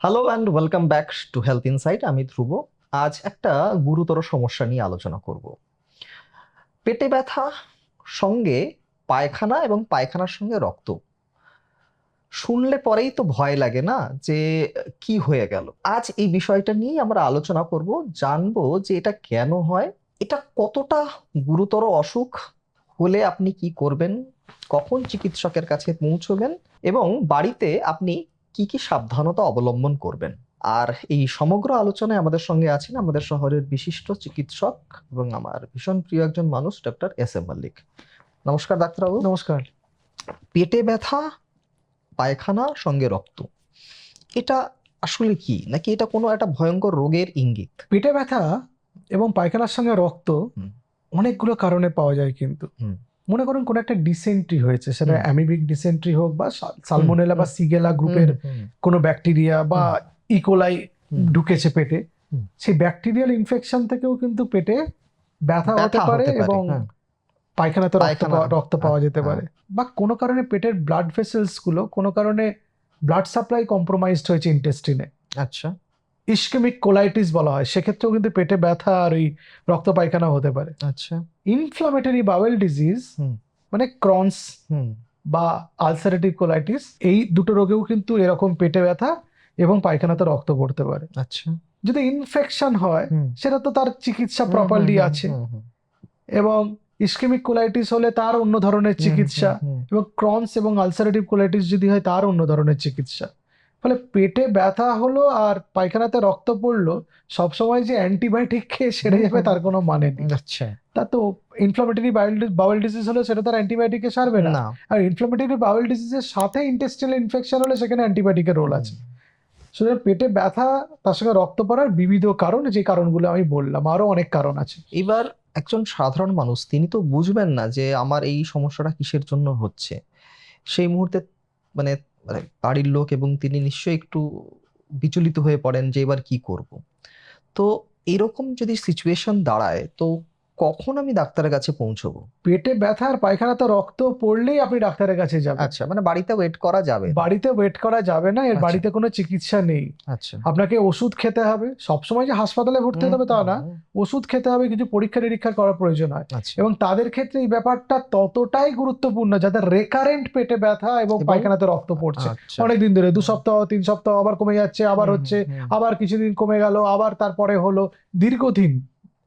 Hello and welcome back to health insight আমি ধ্রুব। আজ একটা গুরুতর সমস্যা নিয়ে আলোচনা করব। পেটে ব্যথা, সঙ্গে পায়খানা এবং পায়খানার সঙ্গে রক্ত। শুনলে পরেই তো ভয় লাগে না যে কি হয়ে গেল। আজ এই বিষয়টা নিয়েই আমরা আলোচনা করব, জানব যে এটা কেন হয়, এটা কতটা গুরুতর অসুখ, হলে আপনি কি করবেন, কখন চিকিৎসকের কাছে পৌঁছবেন এবং বাড়িতে আপনি কি কি সাবধানতা অবলম্বন করবেন? আর এই সমগ্র আলোচনায় আমাদের সঙ্গে আছেন আমাদের শহরের বিশিষ্ট চিকিৎসক এবং আমার ভীষণ প্রিয় একজন মানুষ ডক্টর এস এম মল্লিক। নমস্কার ডাক্তারবাবু। নমস্কার। পেটে ব্যথা পায়খানা সঙ্গে রক্ত এটা আসলে কি? নাকি এটা কোনো একটা ভয়ঙ্কর রোগের ইঙ্গিত? পেটে ব্যথা এবং পায়খানার সঙ্গে রক্ত অনেকগুলো কারণে পাওয়া যায় কিন্তু। মনে করুন কোন একটা ডিসেন্ট্রি হয়েছে সেটা অ্যামিবিক ডিসেন্ট্রি হোক বা সালমোনেলা বা সিগেলা গ্রুপের কোনো ব্যাকটেরিয়া বা ইকোলাই ঢুকেছে পেটে সেই ব্যাকটেরিয়াল ইনফেকশন থেকেও কিন্তু পেটে ব্যথা হতে পারে এবং হ্যাঁ। পায়খানাতে রক্ত পায়খানা, পাওয়া- রক্ত পাওয়া যেতে হ্যাঁ। পারে। বা কোনো কারণে পেটের ব্লাড ভেসেলসগুলো কোনো কারণে ব্লাড সাপ্লাই কম্প্রোমাইজড হয়েছে ইন্টেস্টিনে আচ্ছা। ইস্কেমিক কোলাইটিস বলা হয় সেক্ষেত্রেও কিন্তু পেটে ব্যথা আর ওই রক্ত পায়খানা হতে পারে। আচ্ছা। Inflammatory bowel disease. মানে ক্রনস বা আলসারেটিভ কোলাইটিস এই দুটো রোগেও কিন্তু এরকম পেটে ব্যথা এবং পায়খানাতে রক্ত পড়তে পারে। আচ্ছা। যদি ইনফেকশন হয় সেটা তো তার চিকিৎসা প্রপারলি আছে। এবং ইস্কেমিক কোলাইটিস হলে তার অন্য ধরনের চিকিৎসা এবং ক্রনস এবং আলসারেটিভ কোলাইটিস যদি হয় তার অন্য ধরনের চিকিৎসা। ফলে পেটে ব্যথা হলো আর পায়খানাতে রক্ত পড়ল সবসময় যে অ্যান্টিবায়োটিক খেয়ে সেরে যাবে তার কোনো মানে নেই। আচ্ছা। তা তো ইনফ্লামেটরি বাউল ডিজিজ হলে সেটা তার অ্যান্টিবায়োটিকে সারবে না। আর ইনফ্লামেটরি বাউল ডিজিজের সাথে ইন্টেস্টিনাল ইনফেকশন হলে সেখানে অ্যান্টিবায়োটিকের রোল আছে। সুতরাং পেটে ব্যথা তার সঙ্গে রক্ত পড়ার বিবিধ কারণ যে কারণগুলো আমি বললাম আরও অনেক কারণ আছে। এবার একজন সাধারণ মানুষ তিনি তো বুঝবেন না যে আমার এই সমস্যাটা কিসের জন্য হচ্ছে। সেই মুহূর্তে মানে মানে বাড়ির লোক এবং তিনি নিশ্চয়ই একটু বিচলিত হয়ে পড়েন যে এবার কি করব। তো এরকম যদি সিচুয়েশন দাঁড়ায়, তো কখন আমি ডাক্তারের কাছে পৌঁছবো? পেটে ব্যথা আর পায়খানাতে রক্ত পড়লেই আপনি ডাক্তারের কাছে যাবেন। আচ্ছা মানে বাড়িতে ওয়েট করা যাবে বাড়িতে ওয়েট করা যাবে না এর আচ্ছা। বাড়িতে কোনো চিকিৎসা নেই। আচ্ছা। আপনাকে ওষুধ খেতে হবে সবসময় যে হাসপাতালে ভর্তি হতে হবে তা না ওষুধ খেতে হবে কিছু পরীক্ষা নিরীক্ষা করার প্রয়োজন হয়। আচ্ছা। এবং তাদের ক্ষেত্রে এই ব্যাপারটা ততটাই গুরুত্বপূর্ণ যাদের রেকারেন্ট পেটে ব্যথা এবং পায়খানাতে রক্ত পড়ছে। আচ্ছা। অনেকদিন ধরে দু সপ্তাহ তিন সপ্তাহ আবার কমে যাচ্ছে আবার হচ্ছে আবার কিছুদিন কমে গেল আবার তারপরে হলো দীর্ঘদিন।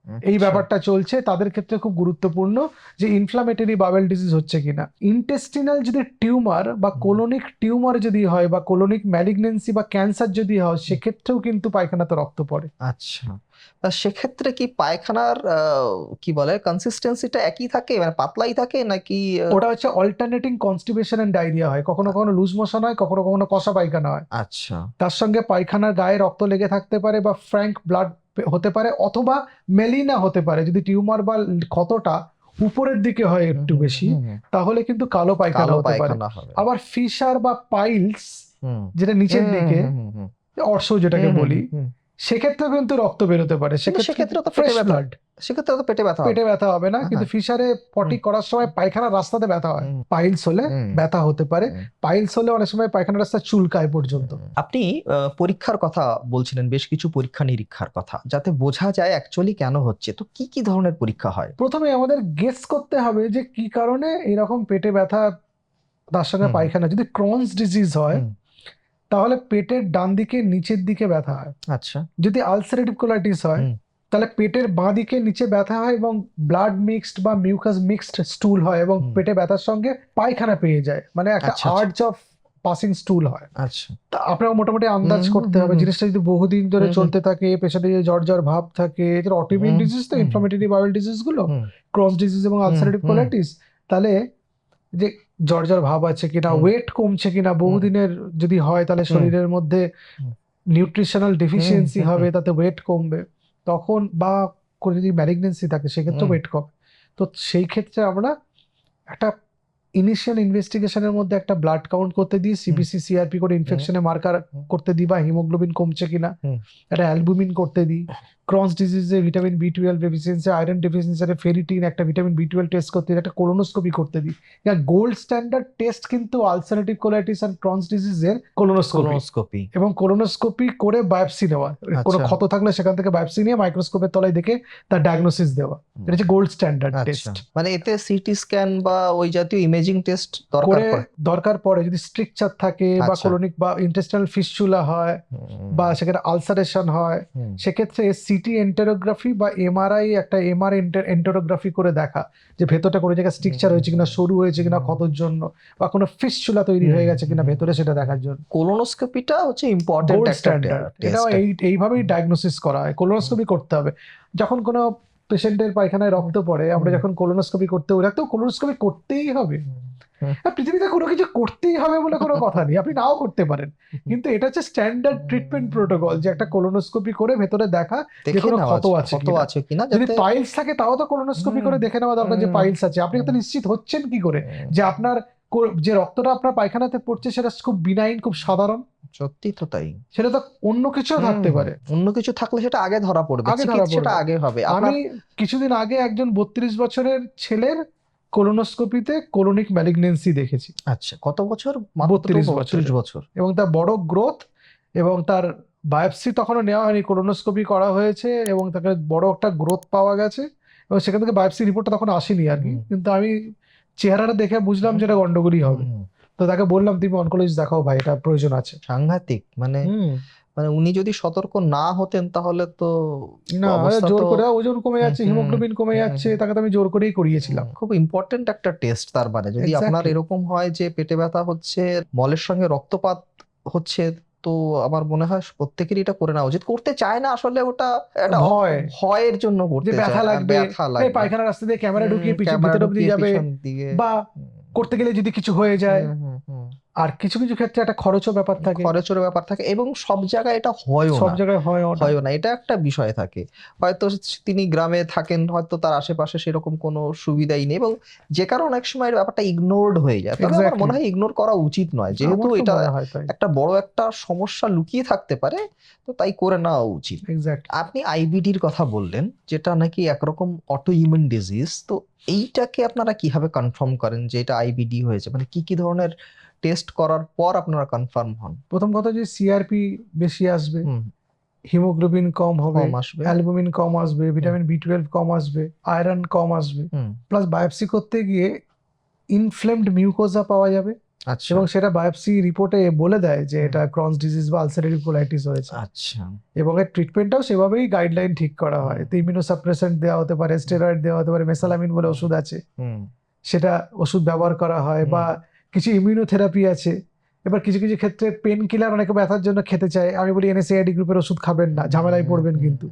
এই আচ্ছা। ব্যাপারটা চলছে তাদের ক্ষেত্রে খুব গুরুত্বপূর্ণ যে ইনফ্লামেটরি বাবেল ডিজিজ হচ্ছে কিনা। ইন্টেস্টিনাল যদি টিউমার বা। কোলোনিক টিউমার যদি হয় বা কোলোনিক ম্যালিগনেন্সি বা ক্যান্সার যদি হয় সেক্ষেত্রেও কিন্তু পায়খানাতে রক্ত পড়ে। আচ্ছা। তা সেক্ষেত্রে কি পায়খানার কি বলে কনসিস্টেন্সিটা একই থাকে? মানে পাতলাই থাকে নাকি ওটা হচ্ছে অল্টারনেটিং কনস্টিপেশন এন্ড ডায়রিয়া হয়। কখনো কখনো লুজ মোশন হয় কখনো কখনো কষা পায়খানা হয়। আচ্ছা। তার সঙ্গে পায়খানার গায়ে রক্ত লেগে থাকতে পারে বা ফ্র্যাঙ্ক ব্লাড হতে পারে অথবা মেলিনা হতে পারে। যদি টিউমার বা ক্ষতটা উপরের দিকে হয় একটু বেশি তাহলে কিন্তু কালো পায়খানা হতে পারে। আবার ফিশার বা পাইলস যেটা নিচের দিকে অর্শ যেটাকে বলি সেক্ষেত্রে কিন্তু রক্ত বেরোতে পারে। সেক্ষেত্রে তো ফ্রেশ ব্লাড সেক্ষেত্রে তো পেটে ব্যথা পেটে ব্যথা হবে না হ্যাঁ, কিন্তু ফিশারে পটি করার সময় পায়খানার রাস্তাতে ব্যথা হয়। পাইলস হলে ব্যথা হতে পারে। পাইলস হলে অনেক সময় পায়খানার রাস্তা চুলকায় পর্যন্ত। আপনি পরীক্ষার কথা বলছিলেন বেশ কিছু পরীক্ষা নিরীক্ষার কথা যাতে বোঝা যায় অ্যাকচুয়ালি কেন হচ্ছে। তো কি কি ধরনের পরীক্ষা হয়? প্রথমে আমাদের গেস করতে হবে যে কি কারণে এরকম পেটে ব্যথা তার সঙ্গে পায়খানা। যদি ক্রনস ডিজিজ হয় তাহলে পেটের ডান দিকে নিচের দিকে ব্যথা হয়। আচ্ছা। যদি আলসারেটিভ কোলাইটিস হয়। তাহলে পেটের বাঁ দিকে নিচে ব্যথা হয় এবং ব্লাড মিক্সড বা মিউকাস মিক্সড স্টুল হয় এবং পেটে ব্যথার সঙ্গে পায়খানা পেয়ে যায়। মানে একটা। আর্চ অফ পাসিং স্টুল হয়। আচ্ছা। তা আপনাকে মোটামুটি আন্দাজ করতে হবে। জিনিসটা যদি বহুদিন ধরে। চলতে থাকে পেছনে যদি জ্বর জ্বর ভাব থাকে যেটা অটোইমিউন হুম, ডিজিজ তো। ইনফ্লামেটরি বাউল ডিজিজগুলো ক্রস ডিজিজ এবং আলসারেটিভ। কোলাইটিস তাহলে যে জ্বর জ্বর ভাব আছে কিনা ওয়েট কমছে কিনা বহুদিনের যদি হয় তাহলে শরীরের মধ্যে নিউট্রিশনাল ডেফিসিয়েন্সি হবে তাতে ওয়েট কমবে। তখন বা কোনো যদি ম্যালিগনেন্সি থাকে সেক্ষেত্রে। ওয়েট কমে তো সেই ক্ষেত্রে আমরা একটা ইনিশিয়াল ইনভেস্টিগেশনের মধ্যে একটা ব্লাড কাউন্ট করতে দিই সিবিসি সিআরপি করে ইনফেকশনে মার্কার করতে দিই বা হিমোগ্লোবিন কমছে কিনা একটা অ্যালবুমিন করতে দিই। Crohn's ডিজিজে vitamin B twelve deficiency iron deficiency ferritin একটা ভিটামিন বি টুয়েলভ টেস্ট করতে দিই, একটা কোলোনোস্কোপি করতে দিই। গোল্ড স্ট্যান্ডার্ড টেস্ট কিন্তু আলসারেটিভ কোলাইটিস আর ক্রস ডিজিজের কোলোনোস্কোপি এবং কোলোনোস্কোপি করে বায়োপসি নেওয়া। কোনো আচ্ছা। ক্ষত থাকলে সেখান থেকে বায়োপসি নিয়ে মাইক্রোস্কোপের তলায় দেখে তার ডায়াগনোসিস দেওয়া। এটা হচ্ছে গোল্ড স্ট্যান্ডার্ড টেস্ট মানে এতে সিটি স্ক্যান বা ওই জাতীয় ইমেজিং টেস্ট দরকার পড়ে। দরকার পড়ে। যদি স্ট্রিকচার থাকে বা আচ্ছা। কোলোনিক বা ইন্টেস্টাইনাল ফিস্চুলা হয় বা সেখানে আলসারেশন হয় সেক্ষেত্রে সিটি এন্টারোগ্রাফি বা এমআরআই একটা এমআর এন্টারোগ্রাফি করে দেখা যে ভেতরটা কোনো জায়গায় স্ট্রিকচার হয়েছে কিনা সরু হয়েছে কিনা ক্ষতর জন্য বা কোনো ফিস্চুলা তৈরি হয়ে গেছে কিনা ভেতরে সেটা দেখার জন্য। কোলোনোস্কোপিটা হচ্ছে ইম্পর্টেন্ট একটা এই এইভাবেই ডায়াগনোসিস করা হয়। কোলোনোস্কোপি করতে হবে। যখন কোনো পেশেন্টের পায়খানায় রক্ত পড়ে আমরা যখন কোলোনোস্কোপি করতে বলি তো কোলোনোস্কোপি করতেই হবে। পৃথিবীতে কোনো কিছু করতেই হবে বলে কোনো কথা নেই আপনি নাও করতে পারেন। কিন্তু এটা হচ্ছে স্ট্যান্ডার্ড ট্রিটমেন্ট প্রোটোকল যে একটা কোলোনোস্কোপি করে ভেতরে দেখা দেখে কোনো ক্ষত আছে, ক্ষত আছে কিনা যদি পাইলস থাকে তাও তো কোলোনোস্কোপি করে দেখে নেওয়া দরকার যে পাইলস আছে। আপনি তো নিশ্চিত হচ্ছেন কি করে? যে আপনার যে রক্তটা আপনার পায়খানাতে পড়ছে সেটা খুব বিনাইন খুব সাধারণ। সত্যি তো তাই। সেটা তো অন্য কিছু থাকতে পারে। অন্য কিছু থাকলে সেটা আগে ধরা পড়বে আগে ধরা পড়বে। আগে হবে। আমি কিছুদিন আগে একজন বত্রিশ বছরের ছেলের কোলোনোস্কোপিতে কোলোনিক ম্যালিগনেন্সি দেখেছি। আচ্ছা কত বছর? 32 32 বছর। এবং তার বড় গ্রোথ এবং তার বায়োপসি তখনও নেওয়া হয়নি কোলোনোস্কোপি করা হয়েছে এবং তাকে বড় একটা গ্রোথ পাওয়া গেছে। এবং সেখান থেকে বায়োপসি রিপোর্টটা তখন আসেনি আর কি। কিন্তু আমি চেহারাটা দেখে বুঝলাম যেটা গন্ডগোলই হবে। তো তাকে বললাম তুমি অনকোলজিস্ট দেখাও ভাই এটা প্রয়োজন আছে। সাংঘাতিক মানে মানে উনি যদি সতর্ক না হতেন তাহলে তো না জোর করে ওজন কমে যাচ্ছে হিমোগ্লোবিন কমে যাচ্ছে তাকে তো আমি জোর করেই করিয়েছিলাম। খুব ইম্পর্টেন্ট একটা টেস্ট তার মানে। যদি আপনার এরকম হয় যে পেটে ব্যথা হচ্ছে মলের সঙ্গে রক্তপাত হচ্ছে তো আমার মনে হয় প্রত্যেকেরই এটা করে নেওয়া উচিত। করতে চায় না আসলে ওটা একটা ভয়। ভয়ের জন্য করতে ব্যথা লাগবে, এই পায়খানার পায়খানা রাস্তা দিয়ে ক্যামেরা ঢুকিয়ে পিছন ভিতরে যাবে বা করতে গেলে যদি কিছু হয়ে যায়। আর কিছু কিছু ক্ষেত্রে একটা খরচও ব্যাপার থাকে। খরচের ব্যাপার থাকে এবং সব জায়গায় এটা হয় সব জায়গায় হয় হয় না। এটা একটা বিষয় থাকে। হয়তো তিনি গ্রামে থাকেন হয়তো তার আশেপাশে সেরকম কোনো সুবিধাই নেই এবং যে কারণে অনেক সময় ব্যাপারটা ইগনোরড হয়ে যায়। তবে আমার মনে হয় ইগনোর করা উচিত নয়। যেহেতু এটা একটা বড় একটা সমস্যা লুকিয়ে থাকতে পারে তো তাই করে নেওয়া উচিত। আপনি আইবিডির কথা বললেন যেটা নাকি একরকম অটো ইমিউন ডিজিজ তো এইটাকে আপনারা কীভাবে কনফার্ম করেন যে এটা আইবিডি হয়েছে? মানে কি কি ধরনের টেস্ট করার পর আপনারা কনফার্ম হন। প্রথম কথা যে সিআরপি বেশি আসবে হিমোগ্লোবিন কম হবে আসবে। অ্যালবুমিন কম আসবে ভিটামিন বি টুয়েলভ কম আসবে আয়রন কম আসবে প্লাস বায়োপসি করতে গিয়ে ইনফ্লেমড মিউকোজা পাওয়া যাবে আচ্ছা। এবং সেটা বায়োপসি রিপোর্টে বলে দেয় যে এটা ক্রস ডিজিজ বা আলসারেটিভ কোলাইটিস হয়েছে। আচ্ছা। এবং এর ট্রিটমেন্টটাও সেভাবেই গাইডলাইন ঠিক করা হয়। তো ইমিউনোসাপ্রেসেন্ট দেওয়া হতে পারে স্টেরয়েড দেওয়া হতে পারে মেসালামিন বলে ওষুধ আছে। সেটা ওষুধ ব্যবহার করা হয় বা কিছু ইমিউনোথেরাপি আছে। এবার কিছু কিছু ক্ষেত্রে পেন কিলার অনেকে ব্যথার জন্য খেতে চায়। আমি বলি এনএসএআইডি গ্রুপের ওষুধ খাবেন না ঝামেলায় পড়বেন কিন্তু।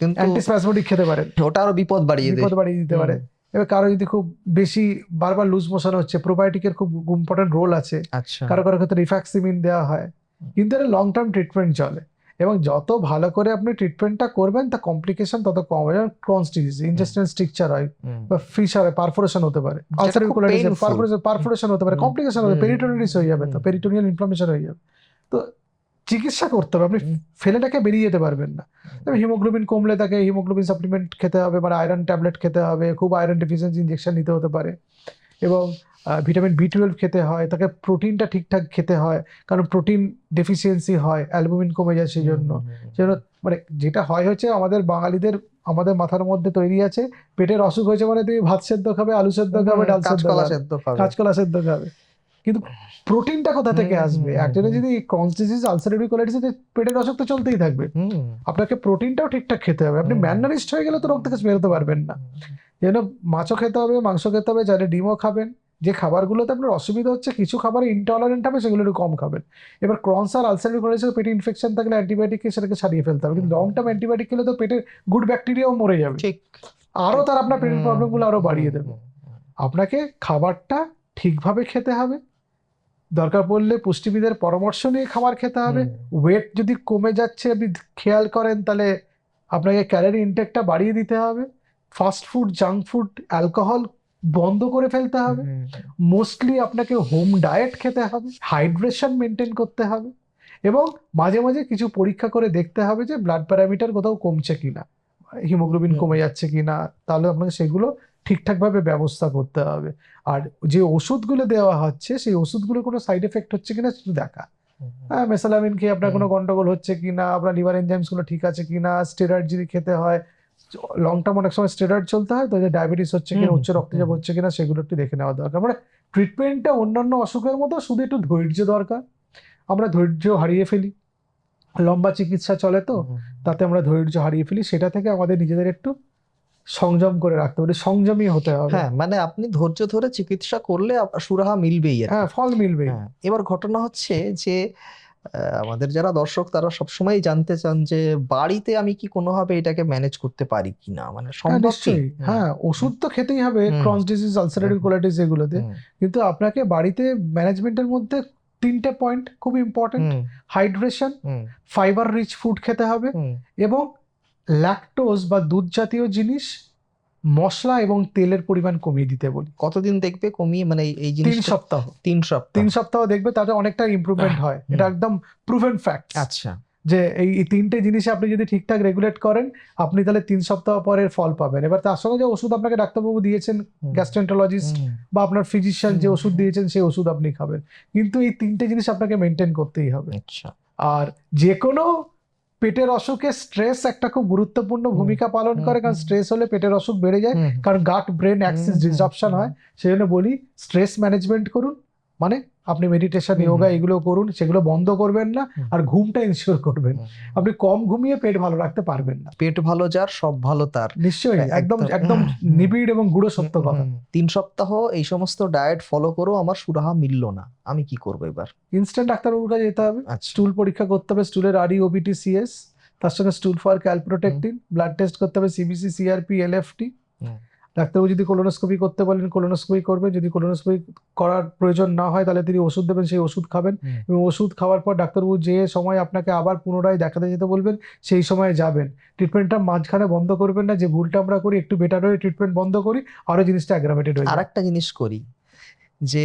কিন্তু খেতে পারেন। ওটা আরও বিপদ বাড়িয়ে বিপদ বাড়িয়ে দিতে পারে। এবার কারও যদি খুব বেশি বারবার লুজ মোশন হচ্ছে প্রোবায়োটিকের খুব ইম্পর্টেন্ট রোল আছে। আচ্ছা। কারও কারও ক্ষেত্রে রিফ্যাক্সিমিন দেওয়া হয়। কিন্তু এটা লং টার্ম ট্রিটমেন্ট চলে। এবং যত ভালো করে আপনি ট্রিটমেন্টটা করবেন তা কমপ্লিকেশন তত কম হবে। যেমন ক্রনস ডিজিজ ইনজেস্টাইন স্ট্রিকচার হয় বা ফিশার হয় পারফোরেশন হতে পারে। পারফোরেশন পারফোরেশন হতে পারে কমপ্লিকেশন হুম, পেরিটোনিয়ালিস হয়ে যাবে তো। পেরিটোনিয়াল ইনফ্লামেশন হয়ে যাবে। তো চিকিৎসা করতে হবে আপনি ফেলেটাকে বেরিয়ে যেতে পারবেন না। তবে হিমোগ্লোবিন কমলে তাকে হিমোগ্লোবিন সাপ্লিমেন্ট খেতে হবে মানে আয়রন ট্যাবলেট খেতে হবে খুব আয়রন ডেফিসিয়েন্সি ইনজেকশন নিতে হতে পারে। এবং ভিটামিন বি টুয়েলভ খেতে হয় তাকে প্রোটিনটা ঠিকঠাক খেতে হয় কারণ প্রোটিন ডেফিসিয়েন্সি হয় অ্যালবুমিন কমে যায় সেই জন্য সেজন্য মানে যেটা হয় হচ্ছে আমাদের বাঙালিদের আমাদের মাথার মধ্যে তৈরি আছে পেটের অসুখ হয়েছে মানে তুমি ভাত সেদ্ধ খাবে আলু সেদ্ধ খাবে ডাল সেদ্ধ সেদ্ধ খাবে। কাঁচকলা সেদ্ধ খাবে। কিন্তু প্রোটিনটা কোথা থেকে আসবে? একজনের যদি ক্রনস ডিজিজ আলসারেটিভ কোলাইটিস পেটের অসুখ তো চলতেই থাকবে। আপনাকে প্রোটিনটাও ঠিকঠাক খেতে হবে। আপনি। ম্যানারিস্ট হয়ে গেলে তো রোগ থেকে বেরোতে পারবেন না। যেন মাছও খেতে হবে মাংস খেতে হবে চাইলে ডিমও খাবেন যে খাবারগুলোতে আপনার অসুবিধা হচ্ছে কিছু খাবার ইনটলারেন্ট হবে সেগুলো একটু কম খাবেন। এবার ক্রনস আর আলসারেটিভ কোলাইটিস পেটে ইনফেকশন থাকলে অ্যান্টিবায়োটিক সেটাকে ছাড়িয়ে ফেলতে হবে। কিন্তু লং টার্ম অ্যান্টিবায়োটিক খেলে তো পেটের গুড ব্যাকটেরিয়াও মরে যাবে। ঠিক। আরও তার আপনার পেটের প্রবলেমগুলো আরও বাড়িয়ে দেবে। আপনাকে খাবারটা ঠিকভাবে খেতে হবে দরকার পড়লে পুষ্টিবিদের পরামর্শ নিয়ে খাবার খেতে হবে। ওয়েট যদি কমে যাচ্ছে আপনি খেয়াল করেন তাহলে আপনাকে ক্যালোরি ইনটেকটা বাড়িয়ে দিতে হবে। Fast food junk food alcohol বন্ধ করে ফেলতে হবে। মোস্টলি আপনাকে হোম ডায়েট খেতে হবে হাইড্রেশন মেনটেন করতে হবে এবং মাঝে মাঝে কিছু পরীক্ষা করে দেখতে হবে যে ব্লাড প্যারামিটার কোথাও কমছে কিনা হিমোগ্লোবিন কমে যাচ্ছে কিনা তাহলে আপনাকে সেগুলো ঠিকঠাকভাবে ব্যবস্থা করতে হবে। আর যে ওষুধগুলো দেওয়া হচ্ছে সেই ওষুধগুলো কোনো সাইড এফেক্ট হচ্ছে কিনা শুধু দেখা। হ্যাঁ মেসালামিন খেয়ে আপনার কোনো গন্ডগোল হচ্ছে কিনা আপনার লিভার এনজাইমসগুলো ঠিক আছে কিনা স্টেরয়েড যদি খেতে হয় লং টার্ম অনেক সময় স্টেরয়েড চলতে হয় তো যে ডায়াবেটিস হচ্ছে কিনা উচ্চ রক্তচাপ হচ্ছে কিনা সেগুলো একটু দেখে নেওয়া দরকার। মানে ট্রিটমেন্টটা অন্যান্য অসুখের মতো শুধু একটু ধৈর্য দরকার। আমরা ধৈর্য হারিয়ে ফেলি। লম্বা চিকিৎসা চলে তো তাতে আমরা ধৈর্য হারিয়ে ফেলি। সেটা থেকে আমাদের নিজেদের একটু সংযম করে রাখতে হবে সংযমী হতে হবে। হ্যাঁ মানে আপনি ধৈর্য ধরে চিকিৎসা করলে সুরাহা মিলবেই হ্যাঁ ফল মিলবে হ্যাঁ এবার ঘটনা হচ্ছে যে আমাদের যারা দর্শক তারা সবসময় জানতে চান যে বাড়িতে আমি কি কোনোভাবে এটাকে ম্যানেজ করতে পারি কিনা? মানে হ্যাঁ সম্ভব কি? নিশ্চয়ই। হ্যাঁ। ওষুধ তো খেতেই হবে। Cross disease ulcerative. কোলাইটিস এগুলোতে। কিন্তু আপনাকে বাড়িতে ম্যানেজমেন্টের মধ্যে তিনটে পয়েন্ট খুব important hydration fibre rich food খেতে হবে এবং ল্যাকটোজ বা দুধ জাতীয় জিনিস মশলা এবং তেলের পরিমাণ কমিয়ে দিতে বলি। কতদিন দেখবে কমিয়ে মানে এই- এই তিন সপ্তাহ। তিন সপ্তাহ। তিন সপ্তাহ দেখবে তাতে অনেকটা ইমপ্রুভমেন্ট হয়। এটা একদম প্রুভেন ফ্যাক্ট আচ্ছা। যে এই তিনটে জিনিসে আপনি যদি ঠিকঠাক রেগুলেট করেন আপনি তাহলে তিন সপ্তাহ পরে ফল পাবেন। এবার তার সঙ্গে যে ওষুধ আপনাকে ডাক্তারবাবু দিয়েছেন গ্যাস্ট্রেন্টোলজিস্ট বা আপনার ফিজিশিয়ান যে ওষুধ দিয়েছেন সেই ওষুধ আপনি খাবেন। কিন্তু এই তিনটে জিনিস আপনাকে মেনটেন করতেই হবে। আচ্ছা। আর যে কোনো পেটের অসুখে স্ট্রেস একটা খুব গুরুত্বপূর্ণ ভূমিকা পালন করে কারণ স্ট্রেস হলে পেটের অসুখ বেড়ে যায় কারণ গাট ব্রেন অ্যাক্সিস ডিসরাপশন হয়। সেই জন্য বলি স্ট্রেস ম্যানেজমেন্ট করুন। মানে আপনি মেডিটেশন ইয়োগা এগুলো করুন সেগুলো বন্ধ করবেন না আর ঘুমটা ইনশিওর করবেন। আপনি কম ঘুমিয়ে পেট ভালো রাখতে পারবেন না। পেট ভালো যার সব ভালো তার। নিশ্চয়ই একদম, একদম। নিবিড় এবং গুড়ো সত্য কথা। তিন সপ্তাহ এই সমস্ত ডায়েট ফলো করেও আমার সুরাহা মিলল না। আমি কি করব এবার? ইনস্ট্যান্ট ডাক্তারবাবুর কাছে যেতে হবে। আচ্ছা। স্টুল পরীক্ষা করতে হবে স্টুলের আরই ওবিটি সিএস তার সঙ্গে stool for calprotectin blood test করতে হবে সিবিসি সিআরপি এলএফটি। ডাক্তারবাবু যদি কোলোনোস্কোপি করতে বলেন কোলোনোস্কোপি করবেন। যদি কোলোনোস্কোপি করার প্রয়োজন না হয় তাহলে তিনি ওষুধ দেবেন সেই ওষুধ খাবেন। এবং ওষুধ খাওয়ার পর ডাক্তারবাবু যে সময় আপনাকে আবার পুনরায় দেখাতে যেতে বলবেন সেই সময় যাবেন। ট্রিটমেন্টটা মাঝখানে বন্ধ করবেন না যে ভুলটা আমরা করি একটু বেটার হয়ে ট্রিটমেন্ট বন্ধ করি আরও জিনিসটা অ্যাগ্রাভেটেড হয়ে আর একটা জিনিস করি। যে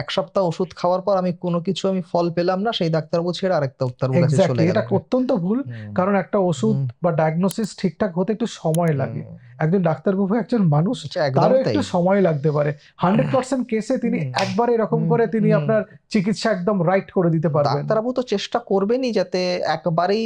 এক সপ্তাহ ওষুধ খাওয়ার পর আমি কোনো কিছু আমি ফল পেলাম না সেই ডাক্তারবাবু ছেড়ে আরেক ডাক্তারবাবুর কাছে চলে এক্স্যাক্টলি এটা অত্যন্ত ভুল কারণ একটা ওষুধ বা ডায়াগনোসিস ঠিকঠাক হতে একটু সময় লাগে। একজন ডাক্তারবাবু একজন মানুষ তারও একটু সময় লাগতে পারে। হান্ড্রেড পার্সেন্ট কেসে তিনি একবার এরকম করে তিনি আপনার চিকিৎসা একদম রাইট করে দিতে পারবেন। ডাক্তারবাবু তো চেষ্টা করবেনই যাতে একবারেই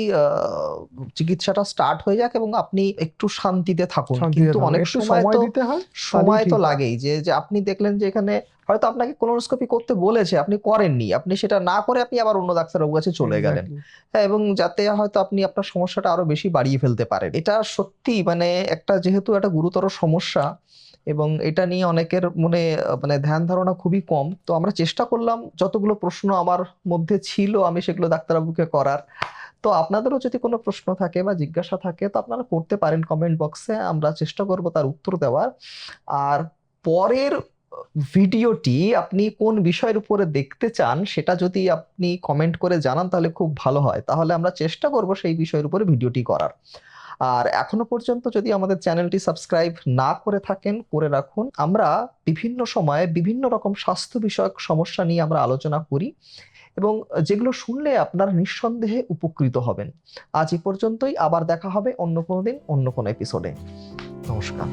চিকিৎসাটা স্টার্ট হয়ে যাক এবং আপনি একটু শান্তিতে থাকুন। কিন্তু অনেক সময় তো দিতে হয় সময় তো লাগেই। যে আপনি দেখলেন যে এখানে হয়তো আপনাকে কোলোনোস্কোপি করতে বলেছে আপনি করেননি। আপনি সেটা না করে আপনি আবার অন্য ডাক্তারবাবুর কাছে চলে গেলেন। হ্যাঁ, এবং যাতে হয়তো আপনি আপনার সমস্যাটা আরও বেশি বাড়িয়ে ফেলতে পারেন। এটা সত্যি মানে একটা যেহেতু একটা গুরুতর সমস্যা এবং এটা নিয়ে অনেকের মনে মানে ধ্যান ধারণা খুবই কম তো আমরা চেষ্টা করলাম যতগুলো প্রশ্ন আমার মধ্যে ছিল আমি সেগুলো ডাক্তারবাবুকে করার। তো আপনাদেরও যদি কোনো প্রশ্ন থাকে বা জিজ্ঞাসা থাকে তো আপনারা করতে পারেন কমেন্ট বক্সে আমরা চেষ্টা করব তার উত্তর দেওয়ার। আর পরের ভিডিওটি আপনি কোন বিষয়ের উপরে দেখতে চান সেটা যদি আপনি কমেন্ট করে জানান তাহলে খুব ভালো হয়। তাহলে আমরা চেষ্টা করব সেই বিষয়ের উপরে ভিডিওটি করার। আর এখনও পর্যন্ত যদি আমাদের চ্যানেলটি সাবস্ক্রাইব না করে থাকেন, করে রাখুন। আমরা বিভিন্ন সময়ে বিভিন্ন রকম স্বাস্থ্য বিষয়ক সমস্যা নিয়ে আমরা আলোচনা করি এবং যেগুলো শুনলে আপনার নিঃসন্দেহে উপকৃত হবেন। আজ এ পর্যন্তই। আবার দেখা হবে অন্য কোনো দিন, অন্য কোনো এপিসোডে নমস্কার।